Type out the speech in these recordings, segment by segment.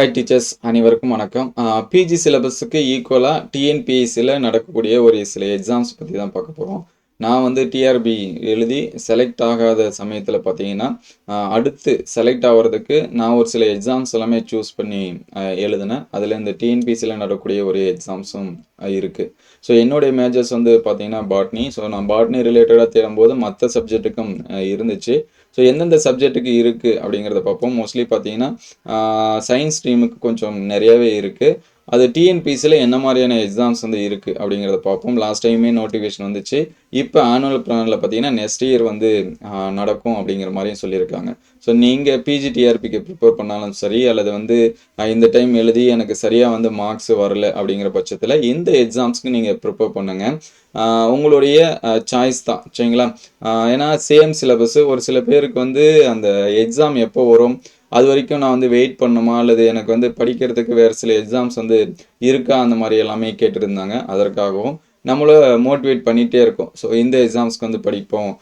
Hi teachers அனைவருக்கும் வணக்கம். PG சிலபஸுக்கு ஈக்குவலாக டிஎன்பிஎஸ்சியில் நடக்கக்கூடிய ஒரு சில எக்ஸாம்ஸ் பற்றி தான் பார்க்க போகிறோம் நான் வந்து டிஆர்பி எழுதி செலக்ட் ஆகாத சமயத்தில் பார்த்தீங்கன்னா அடுத்து செலக்ட் ஆகிறதுக்கு நான் ஒரு சில எக்ஸாம்ஸ் எல்லாமே சூஸ் பண்ணி எழுதினேன். அதில் இந்த டிஎன்பிஎஸ்சியில் நடக்கக்கூடிய ஒரு எக்ஸாம்ஸும் இருக்குது ஸோ என்னுடைய மேஜர்ஸ் வந்து பார்த்தீங்கன்னா பாட்னி ஸோ நான் பாட்னி ரிலேட்டடாக தேடும்போது மற்ற சப்ஜெக்ட்டுக்கும் இருந்துச்சு. ஸோ எந்தெந்த சப்ஜெக்ட்டுக்கு இருக்குது அப்படிங்கிறத பார்ப்போம். மோஸ்ட்லி பார்த்தீங்கன்னா சயின்ஸ் ஸ்ட்ரீமுக்கு கொஞ்சம் நிறையவே இருக்குது அது டிஎன்பிசியில் என்ன மாதிரியான எக்ஸாம்ஸ் வந்து இருக்குது அப்படிங்கிறத பார்ப்போம். லாஸ்ட் டைமே நோட்டிஃபிகேஷன் வந்துச்சு. இப்போ ஆனுவல் பிளானில் பார்த்தீங்கன்னா நெக்ஸ்ட் இயர் வந்து நடக்கும் அப்படிங்கிற மாதிரியும் சொல்லியிருக்காங்க. ஸோ நீங்கள் பிஜிடிஆர்பிக்கு ப்ரிப்பேர் பண்ணாலும் சரி அல்லது வந்து இந்த டைம் எழுதி எனக்கு சரியாக வந்து மார்க்ஸ் வரல அப்படிங்கிற பட்சத்தில் இந்த எக்ஸாம்ஸ்க்கு நீங்கள் ப்ரிப்பேர் பண்ணுங்கள் உங்களுடைய சாய்ஸ் தான். சரிங்களா? ஏன்னா சேம் சிலபஸ் ஒரு சில பேருக்கு வந்து அந்த எக்ஸாம் எப்போ வரும் அது வரைக்கும் நான் வந்து வெயிட் பண்ணுமா? அல்லது எனக்கு வந்து படிக்கிறதுக்கு வேறு சில எக்ஸாம்ஸ் வந்து இருக்கா? அந்த மாதிரி எல்லாமே கேட்டிருந்தாங்க. அதற்காகவும் நம்மளும் மோட்டிவேட் பண்ணிகிட்டே இருக்கோம். ஸோ இந்த எக்ஸாம்ஸ்க்கு வந்து படிப்போம்.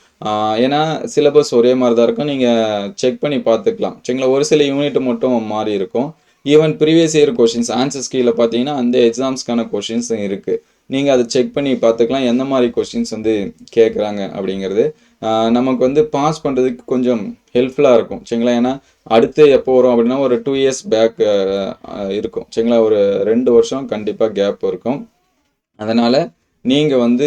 ஏன்னா சிலபஸ் ஒரே மாதிரி தான் இருக்கும். நீங்கள் செக் பண்ணி பார்த்துக்கலாம். சரிங்களா? ஒரு சில யூனிட் மட்டும் மாறி இருக்கும். Even previous year questions answers கீழே பார்த்தீங்கன்னா அந்த எக்ஸாம்ஸ்க்கான கொஷின்ஸும் இருக்குது நீங்கள் அதை செக் பண்ணி பார்த்துக்கலாம். எந்த மாதிரி கொஷின்ஸ் வந்து கேட்குறாங்க அப்படிங்கிறது. நமக்கு வந்து பாஸ் பண்ணுறதுக்கு கொஞ்சம் ஹெல்ப்ஃபுல்லாக இருக்கும். சரிங்களா? ஏன்னா அடுத்து எப்போ வரும் அப்படின்னா ஒரு டூ இயர்ஸ் பேக் இருக்கும். சரிங்களா? ஒரு ரெண்டு வருஷம் கண்டிப்பாக கேப் இருக்கும். அதனால் நீங்கள் வந்து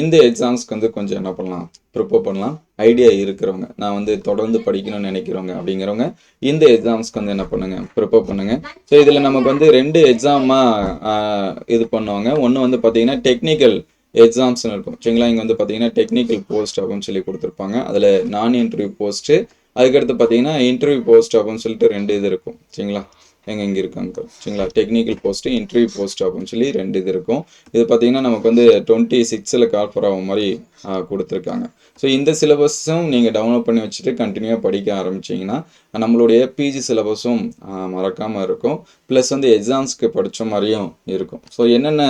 இந்த எக்ஸாம்ஸ்க்கு வந்து கொஞ்சம் என்ன பண்ணலாம்? ப்ரிப்பேர் பண்ணலாம். ஐடியா இருக்கிறவங்க நான் வந்து தொடர்ந்து படிக்கணும்னு நினைக்கிறவங்க அப்படிங்கிறவங்க இந்த எக்ஸாம்ஸ்க்கு வந்து என்ன பண்ணுங்க? ப்ரிப்பேர் பண்ணுங்க. ஸோ இதில் நமக்கு வந்து ரெண்டு எக்ஸாமாக இது பண்ணுவாங்க. ஒன்று வந்து பார்த்தீங்கன்னா டெக்னிக்கல் எக்ஸாம்ஸ்னு இருக்கும். சரிங்களா? இங்கே வந்து பார்த்தீங்கன்னா டெக்னிக்கல் போஸ்ட் அப்படின்னு சொல்லி கொடுத்துருப்பாங்க. அதில் நான் இன்டர்வியூ போஸ்ட்டு அதுக்கடுத்து பார்த்தீங்கன்னா இன்டர்வியூ போஸ்ட் அப்படின்னு சொல்லிட்டு ரெண்டு இது இருக்கும். சரிங்களா? எங்கே இங்கே இருக்காங்க சரிங்களா? டெக்னிக்கல் போஸ்ட்டு இன்டர்வியூ போஸ்ட் அப்படின்னு சொல்லி ரெண்டு இது இருக்கும். இது பார்த்தீங்கன்னா நமக்கு வந்து டுவெண்ட்டி சிக்ஸில் கால்ஃபர் ஆகும் மாதிரி கொடுத்துருக்காங்க. ஸோ இந்த சிலபஸும் நீங்கள் டவுன்லோட் பண்ணி வச்சுட்டு கண்டினியூவாக படிக்க ஆரம்பிச்சிங்கன்னா நம்மளுடைய பிஜி சிலபஸும் மறக்காமல் இருக்கும். ப்ளஸ் வந்து எக்ஸாம்ஸ்க்கு படித்த மாதிரியும் இருக்கும். ஸோ என்னென்ன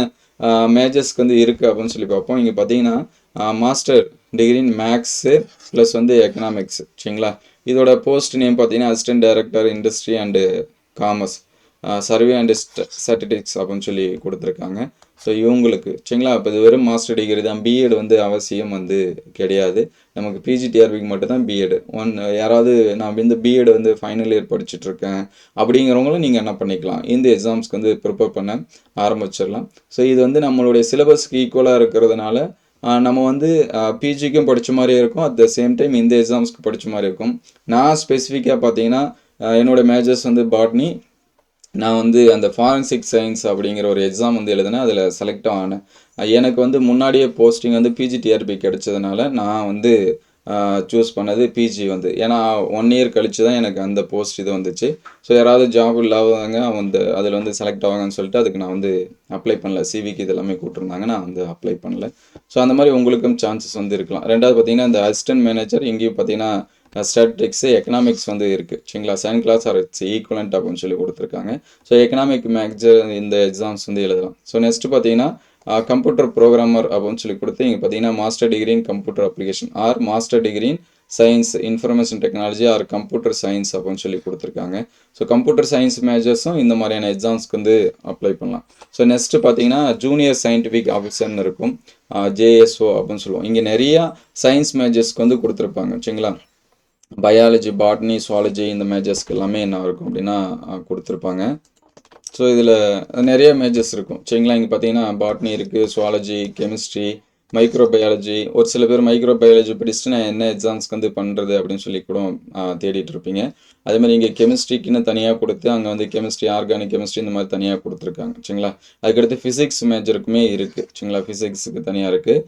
மேஜர்ஸ்க்கு வந்து இருக்குது அப்படின்னு சொல்லி பார்ப்போம். இங்கே பார்த்தீங்கன்னா master degree in maths plus வந்து எக்கனாமிக்ஸ் சரிங்களா? இதோட போஸ்ட் நேம் பார்த்தீங்கன்னா assistant director industry and commerce survey and statistics அப்படின்னு சொல்லி கொடுத்துருக்காங்க. ஸோ இவங்களுக்கு சரிங்களா? இப்போ இது வெறும் மாஸ்டர் டிகிரி தான். பிஎட் வந்து அவசியம் வந்து கிடையாது. நமக்கு பிஜிடிஆர்பிக்கு மட்டும்தான் பிஎட் ஒன் uh, யாராவது நான் இந்த பிஎட் வந்து ஃபைனல் இயர் படிச்சுட்ருக்கேன் அப்படிங்கிறவங்களும் நீங்கள் என்ன பண்ணிக்கலாம். இந்த எக்ஸாம்ஸ்க்கு வந்து ப்ரிப்பேர் பண்ண ஆரம்பிச்சிடலாம். ஸோ இது வந்து நம்மளுடைய சிலபஸ்க்கு ஈக்குவலாக இருக்கிறதுனால uh, நம்ம வந்து uh, பிஜிக்கும் படித்த மாதிரி இருக்கும். அட் த சேம் டைம் இந்த எக்ஸாம்ஸ்க்கு படித்த மாதிரி இருக்கும். நான் ஸ்பெசிஃபிக்காக பார்த்தீங்கன்னா என்னோடய என்னோட மேஜர்ஸ் வந்து பாட்னி நான் வந்து அந்த ஃபாரன்சிக் சயின்ஸ் அப்படிங்கிற ஒரு எக்ஸாம் வந்து எழுதினேன். அதில் செலக்ட் ஆனேன். எனக்கு வந்து முன்னாடியே போஸ்டிங் வந்து பிஜிடிஆர்பி கிடைச்சதுனால நான் வந்து சூஸ் பண்ணது பிஜி வந்து. ஏன்னா ஒன் இயர் கழிச்சு தான் எனக்கு அந்த போஸ்ட் இது வந்துச்சு. ஸோ யாராவது ஜாப் இல்லாதவங்க வந்து அதில் வந்து செலக்ட் ஆவாங்கன்னு சொல்லிட்டு அதுக்கு நான் வந்து அப்ளை பண்ணல. சிவிக்கு இதெல்லாமே கூப்பிட்டுருந்தாங்க நான் வந்து அப்ளை பண்ணல. ஸோ அந்த மாதிரி உங்களுக்கும் சான்சஸ் வந்து இருக்கலாம். ரெண்டாவது பார்த்தீங்கன்னா இந்த அசிஸ்டன்ட் மேனேஜர் இங்கேயும் பார்த்தீங்கன்னா ஸ்டாட்டிக்ஸு எக்கனாமிக்ஸ் வந்து இருக்குது சரிங்களா? Second class or it's equivalent அப்படின்னு சொல்லி கொடுத்துருக்காங்க. ஸோ எக்கனாமிக் மேக்ஜர் இந்த எக்ஸாம்ஸ் வந்து எழுதலாம். ஸோ நெக்ஸ்ட் பார்த்தீங்கன்னா கம்ப்யூட்டர் ப்ரோக்ராமர் அப்படின்னு சொல்லி கொடுத்து இங்கே பார்த்தீங்கன்னா master degree in computer application or master degree in science information technology or computer science அப்படின்னு சொல்லி கொடுத்துருக்காங்க. ஸோ கம்ப்யூட்டர் சயின்ஸ் மேஜர்ஸும் இந்த மாதிரியான எக்ஸாம்ஸ்க்கு வந்து அப்ளை பண்ணலாம். ஸோ நெக்ஸ்ட்டு பார்த்தீங்கன்னா ஜூனியர் சயின்டிஃபிக் ஆஃபீஸர்னு இருக்கும். ஜேஎஸ்ஓ அப்படின்னு சொல்லுவோம். இங்கே நிறையா சயின்ஸ் மேஜர்ஸ்க்கு வந்து கொடுத்துருப்பாங்க. சரிங்களா? பயாலஜி பாட்னி சுவாலஜி இந்த மேஜர்ஸ்க்கு எல்லாமே என்ன இருக்கும் அப்படின்னா கொடுத்துருப்பாங்க. ஸோ இதில் நிறைய மேஜர்ஸ் இருக்கும். சரிங்களா? இங்கே பார்த்தீங்கன்னா பாட்னி இருக்குது சுவாலஜி கெமிஸ்ட்ரி மைக்ரோபயாலஜி ஒரு சில பேர் மைக்ரோபயாலஜி படிச்சுட்டு நான் என்ன எக்ஸாம்ஸ்க்கு வந்து பண்ணுறது அப்படின்னு சொல்லி கூட தேடிட்டு இருப்பீங்க. அதே மாதிரி இங்கே கெமிஸ்ட்ரிக்குன்னு தனியாக கொடுத்து அங்கே வந்து கெமிஸ்ட்ரி ஆர்கானிக் கெமிஸ்ட்ரி இந்த மாதிரி தனியாக கொடுத்துருக்காங்க. சரிங்களா? அதுக்கடுத்து ஃபிசிக்ஸ் மேஜருக்குமே இருக்குது சரிங்களா? ஃபிசிக்ஸுக்கு தனியாக இருக்குது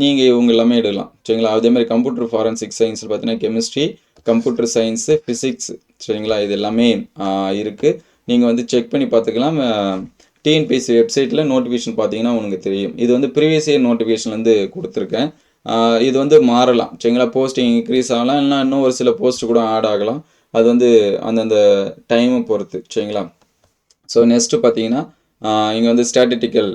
நீங்கள் இவங்க எல்லாமே எடுக்கலாம். சரிங்களா? அதே மாதிரி கம்ப்யூட்டர் ஃபாரன்சிக் சயின்ஸில் பார்த்தீங்கன்னா கெமிஸ்ட்ரி கம்ப்யூட்டர் சயின்ஸு ஃபிசிக்ஸ் சரிங்களா? இது எல்லாமே இருக்குது நீங்கள் வந்து செக் பண்ணி பார்த்துக்கலாம் டிஎன்பிஎஸ்சி வெப்சைட்டில் நோட்டிஃபிகேஷன் பார்த்தீங்கன்னா உங்களுக்கு தெரியும். இது வந்து ப்ரீவியஸ் இயர் நோட்டிஃபிகேஷன்லேருந்து கொடுத்துருக்கேன். இது வந்து மாறலாம். சரிங்களா? போஸ்டிங் இன்க்ரீஸ் ஆகலாம். இல்லைனா இன்னும் ஒரு சில போஸ்ட் கூட ஆட் ஆகலாம். அது வந்து அந்தந்த டைமை பொறுத்து. சரிங்களா? ஸோ நெக்ஸ்ட்டு பார்த்தீங்கன்னா இங்கே வந்து ஸ்டாட்டிட்டிக்கல்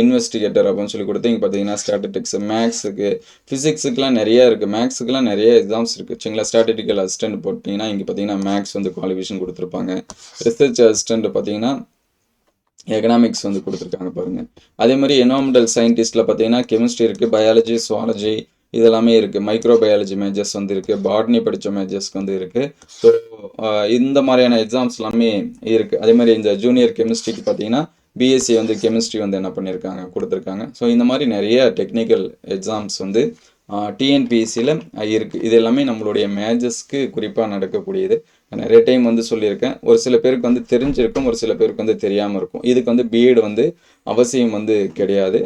இன்வெஸ்டிகேட்டர் அப்படின்னு சொல்லி கொடுத்து இங்கே பார்த்தீங்கன்னா ஸ்டாட்டிஸ்டிக்ஸ் மேக்ஸுக்கு ஃபிசிக்ஸுக்குலாம் நிறைய இருக்குது மேக்ஸுக்குலாம் நிறைய எக்ஸாம்ஸ் இருக்குது சரிங்களா ஸ்டாட்டிஸ்டிக்கல் அசிஸ்டன்ட் போட்டிங்கன்னா இங்கே பார்த்தீங்கன்னா மேக்ஸ் வந்து குவாலிஃபிகேஷன் கொடுத்துருப்பாங்க. ரிசர்ச் அசிஸ்டன்ட் பார்த்தீங்கன்னா எக்கனாமிக்ஸ் வந்து கொடுத்துருக்காங்க பாருங்கள் அதே மாதிரி என்வாமெண்டல் சயின்டிஸ்ட்டில் பார்த்தீங்கன்னா கெமிஸ்ட்ரி இருக்குது பயாலஜி சுவாலஜி இதெல்லாமே இருக்குது மைக்ரோ பயாலஜி மேஜர்ஸ் வந்து இருக்குது பாட்னி படித்த மேஜர்ஸ்க்கு வந்து இருக்குது ஸோ இந்த மாதிரியான எக்ஸாம்ஸ் எல்லாமே இருக்குது அதே மாதிரி இந்த ஜூனியர் கெமிஸ்ட்ரிக்கு பார்த்தீங்கன்னா பிஎஸ்சி வந்து கெமிஸ்ட்ரி வந்து என்ன பண்ணியிருக்காங்க கொடுத்துருக்காங்க. ஸோ இந்த மாதிரி நிறைய டெக்னிக்கல் எக்ஸாம்ஸ் வந்து டிஎன்பிஎஸ்சியில் இருக்குது இது எல்லாமே நம்மளுடைய மேஜஸ்க்கு குறிப்பாக நடக்கக்கூடியது. நிறைய டைம் வந்து சொல்லியிருக்கேன். ஒரு சில பேருக்கு வந்து தெரிஞ்சிருக்கும் ஒரு சில பேருக்கு வந்து தெரியாமல் இருக்கும். இதுக்கு வந்து பிஎட் வந்து அவசியம் வந்து கிடையாது.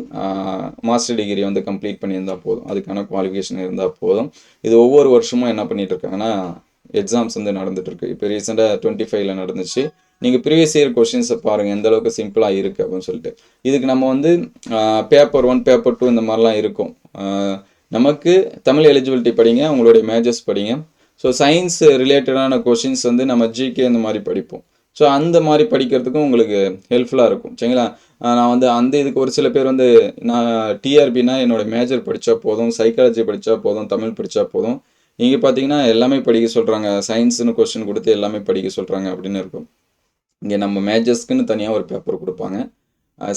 மாஸ்டர் டிகிரி வந்து கம்ப்ளீட் பண்ணியிருந்தால் போதும். அதுக்கான குவாலிஃபிகேஷன் இருந்தால் போதும். இது ஒவ்வொரு வருஷமும் என்ன பண்ணிகிட்டு இருக்காங்கன்னா எக்ஸாம்ஸ் வந்து நடந்துட்டு இப்போ ரீசெண்டாக டுவெண்ட்டி ஃபைவ்ல நடந்துச்சு. நீங்கள் ப்ரீவியஸ் இயர் கொஷின்ஸை பாருங்கள் எந்த அளவுக்கு சிம்பிளாக இருக்குது அப்படின்னு சொல்லிட்டு. இதுக்கு நம்ம வந்து பேப்பர் ஒன் பேப்பர் டூ இந்த மாதிரிலாம் இருக்கும். நமக்கு தமிழ் எலிஜிபிலிட்டி படிங்க உங்களுடைய மேஜர்ஸ் படிங்க. ஸோ சயின்ஸ் ரிலேட்டடான கொஷின்ஸ் வந்து நம்ம ஜிகே இந்த மாதிரி படிப்போம். ஸோ அந்த மாதிரி படிக்கிறதுக்கும் உங்களுக்கு ஹெல்ப்ஃபுல்லாக இருக்கும். சரிங்களா? நான் வந்து அந்த இதுக்கு ஒரு சில பேர் வந்து நான் டிஆர்பினா என்னோடய மேஜர் படித்தா போதும் சைக்காலஜி படித்தா போதும் தமிழ் படித்தா போதும். இங்கே பார்த்தீங்கன்னா எல்லாமே படிக்க சொல்கிறாங்க சயின்ஸ்னு கொஸ்டின் கொடுத்து எல்லாமே படிக்க சொல்கிறாங்க அப்படின்னு இருக்கும். இங்கே நம்ம மேஜர்ஸ்க்குன்னு தனியாக ஒரு பேப்பர் கொடுப்பாங்க.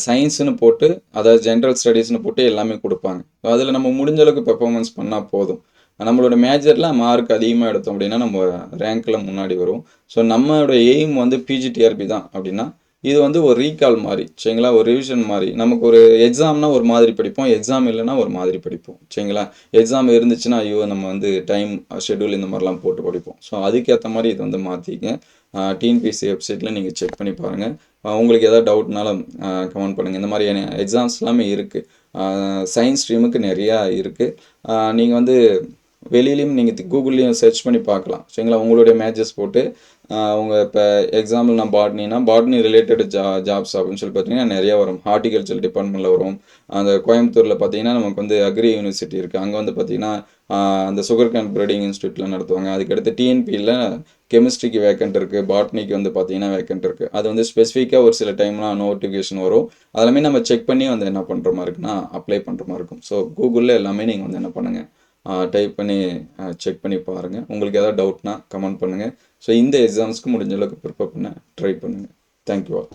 சயின்ஸுன்னு போட்டு அதாவது ஜென்ரல் ஸ்டடீஸ்னு போட்டு எல்லாமே கொடுப்பாங்க. அதில் நம்ம முடிஞ்ச அளவுக்கு பெர்ஃபார்மன்ஸ் பண்ணால் போதும். நம்மளோட மேஜரில் மார்க் அதிகமாக எடுத்தோம் அப்படின்னா நம்ம ரேங்க்கில் முன்னாடி வரும் ஸோ நம்மளோட எய்ம் வந்து பிஜிடிஆர்பி தான் அப்படின்னா இது வந்து ஒரு ரீகால் மாதிரி சரிங்களா? ஒரு ரிவிஷன் மாதிரி நமக்கு ஒரு எக்ஸாம்னா ஒரு மாதிரி படிப்போம். எக்ஸாம் இல்லைன்னா ஒரு மாதிரி படிப்போம் சரிங்களா? எக்ஸாம் இருந்துச்சுன்னா ஐயோ நம்ம வந்து டைம் ஷெட்யூல் இந்த மாதிரிலாம் போட்டு படிப்போம். ஸோ அதுக்கேற்ற மாதிரி இது வந்து மாற்றிக்க டிஎன்பிசி வெப்சைட்டில் நீங்கள் செக் பண்ணி பாருங்கள் உங்களுக்கு எதாவது டவுட்னாலும் கமெண்ட் பண்ணுங்கள் இந்த மாதிரியான எக்ஸாம்ஸ் எல்லாமே இருக்குது சயின்ஸ் ஸ்ட்ரீமுக்கு நிறையா இருக்குது நீங்கள் வந்து வெளியிலையும் நீங்கள் கூகுள்லேயும் சர்ச் பண்ணி பார்க்கலாம். சரிங்களா? உங்களுடைய மேட்சஸ் போட்டு உங்கள் இப்போ எக்ஸாம்பிள் நான் பாட்னினா பாட்னி ரிலேட்டட் ஜா ஜாப்ஸ் அப்படின்னு சொல்லி பார்த்தீங்கன்னா நிறைய வரும். ஹார்டிகல்ச்சர் டிபார்ட்மெண்ட்டில் வரும். அந்த கோயம்புத்தூரில் பார்த்தீங்கன்னா நமக்கு வந்து அக்ரி யூனிவர்சிட்டி இருக்குது அங்கே வந்து பார்த்தீங்கன்னா அந்த சுகர் கேன் ப்ரீடிங் இன்ஸ்டியூட்டில் நடத்துவாங்க. அதுக்கடுத்து டிஎன்பியில் கெமிஸ்ட்ரிக்கு வேக்கண்ட் இருக்குது பாட்னிக்கு வந்து பார்த்தீங்கன்னா வேக்கண்ட் இருக்குது அது வந்து ஸ்பெசிஃபிக்காக ஒரு சில டைம்லாம் நோட்டிஃபிகேஷன் வரும். அதெல்லாமே நம்ம செக் பண்ணி வந்து என்ன பண்ணுற மாதிரி இருக்குன்னா அப்ளை பண்ணுற மாதிரி இருக்கும். ஸோ கூகுளில் எல்லாமே நீங்கள் வந்து என்ன பண்ணுங்கள் டைப் பண்ணி செக் பண்ணி பாருங்கள் உங்களுக்கு எதாவது டவுட்னா கமெண்ட் பண்ணுங்கள் ஸோ இந்த எக்ஸாம்ஸ்க்கு முடிஞ்ச அளவுக்கு ப்ரிப்பேர் பண்ண ட்ரை பண்ணுங்கள் தேங்க்யூ ஆல்